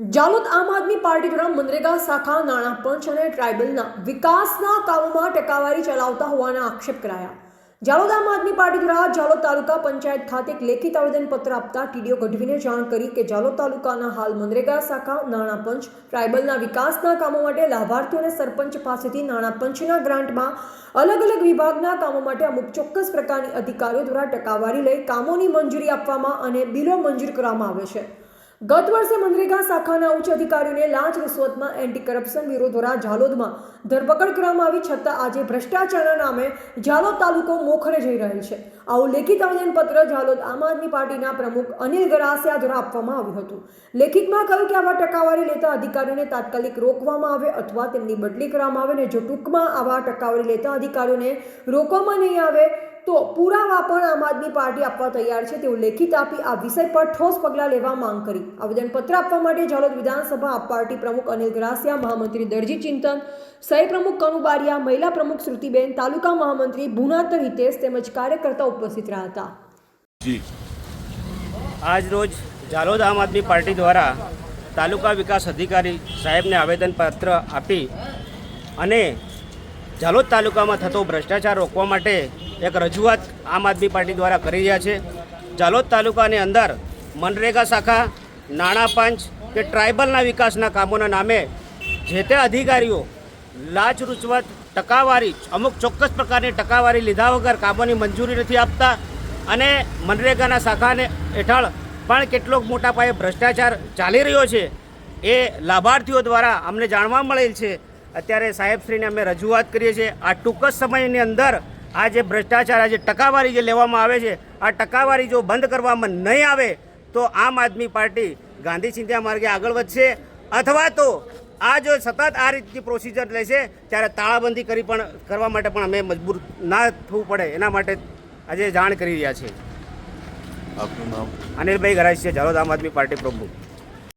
જાલોદ આમ આદમી પાર્ટી દ્વારા મનરેગા શાખા, નાણાં પંચ અને ટ્રાઇબલના વિકાસના કામોમાં ટકાવારી ચલાવતા હોવાના આક્ષેપ કરાયા. જાલોદ આમ આદમી પાર્ટી દ્વારા જાલોદ તાલુકા પંચાયત ખાતે એક લેખિત આવેદનપત્ર આપતા ટીડીઓ ગઢવીને જાણ કરી કે જાલોદ તાલુકાના હાલ મનરેગા શાખા, નાણાં પંચ, ટ્રાઇબલના વિકાસના કામો માટે લાભાર્થીઓ અને સરપંચ પાસેથી નાણાં પંચના ગ્રાન્ટમાં અલગ અલગ વિભાગના કામો માટે અમુક ચોક્કસ પ્રકારની અધિકારીઓ દ્વારા ટકાવારી લઈ કામોની મંજૂરી આપવામાં અને બિલો મંજૂર કરવામાં આવે છે. ગત વર્ષે મનરેગા શાખાના ઉચ્ચ અધિકારીઓને લાંચ રિશ્વતમાં એન્ટી કરપ્શન બ્યુરો દ્વારા ઝાલોદમાં ધરપકડ કરવામાં આવી છતાં આજે ભ્રષ્ટાચારના નામે ઝાલોદ તાલુકો મોખરે જઈ રહેલ છે. આવું લેખિત આવેદનપત્ર ઝાલોદ આમ આદમી પાર્ટીના પ્રમુખ અનિલ ગરાસિયા દ્વારા આપવામાં આવ્યું હતું. લેખિતમાં કહ્યું કે આવા ટકાવારી લેતા અધિકારીઓને તાત્કાલિક રોકવામાં આવે અથવા તેમની બદલી કરવામાં આવે ને જો ટૂંકમાં આવા ટકાવારી લેતા અધિકારીઓને રોકવામાં નહીં આવે તો પુરાવા પણ આમ આદમી પાર્ટી આપવા તૈયાર છે તેવું લેખિત આપી આ વિષય પર ઠોસ પગલાં લેવા માંગ કરી. આવેદનપત્ર આપવા માટે ઝાલોદ વિધાનસભા પાર્ટી પ્રમુખ અનિલ ગ્રાસિયા મહામંત્રી દરજી ચિંતન, સહી પ્રમુખ કનુબારિયા મહિલા પ્રમુખ શ્રુતિબેન, તાલુકા મહામંત્રી ભુનાતર હિતેશ તેમજ કાર્યકર્તા ઉપસ્થિત રહ્યા હતા. આજ રોજ ઝાલોદ આમ આદમી પાર્ટી દ્વારા તાલુકા વિકાસ અધિકારી સાહેબને આવેદનપત્ર આપી અને ઝાલોદ તાલુકામાં થતો ભ્રષ્ટાચાર રોકવા માટે એક રજૂઆત આમ આદમી પાર્ટી દ્વારા કરી રહ્યા છે. જાલોદ તાલુકાની અંદર મનરેગા શાખા નાણાં પંચ કે ટ્રાઇબલના વિકાસના કામોના નામે જે તે અધિકારીઓ લાચ રૂચવત, ટકાવારી, અમુક ચોક્કસ પ્રકારની ટકાવારી લીધા વગર કામોની મંજૂરી નથી આપતા અને મનરેગાના શાખાને હેઠળ પણ કેટલોક મોટા પાયે ભ્રષ્ટાચાર ચાલી રહ્યો છે એ લાભાર્થીઓ દ્વારા અમને જાણવા મળેલ છે. અત્યારે સાહેબશ્રીને અમે રજૂઆત કરીએ છીએ. આ ટૂંક જ સમયની અંદર આ જે ભ્રષ્ટાચાર આ જે ટકાવારી જે લેવામાં આવે છે આ ટકાવારી જો બંધ કરવામાં નહીં આવે તો આમ આદમી પાર્ટી ગાંધી ચિંધ્યા માર્ગે આગળ વધશે. અથવા તો આ જો સતત આ રીતની પ્રોસિજર લેશે ત્યારે તાળાબંધી કરી પણ કરવા માટે પણ અમે મજબૂર ના થવું પડે. એના માટે આજે જાણ કરી રહ્યા છીએ. આપનું નામ? અનિલભાઈ ગરાસિયા ઝાલોદ આમ આદમી પાર્ટી પ્રમુખ.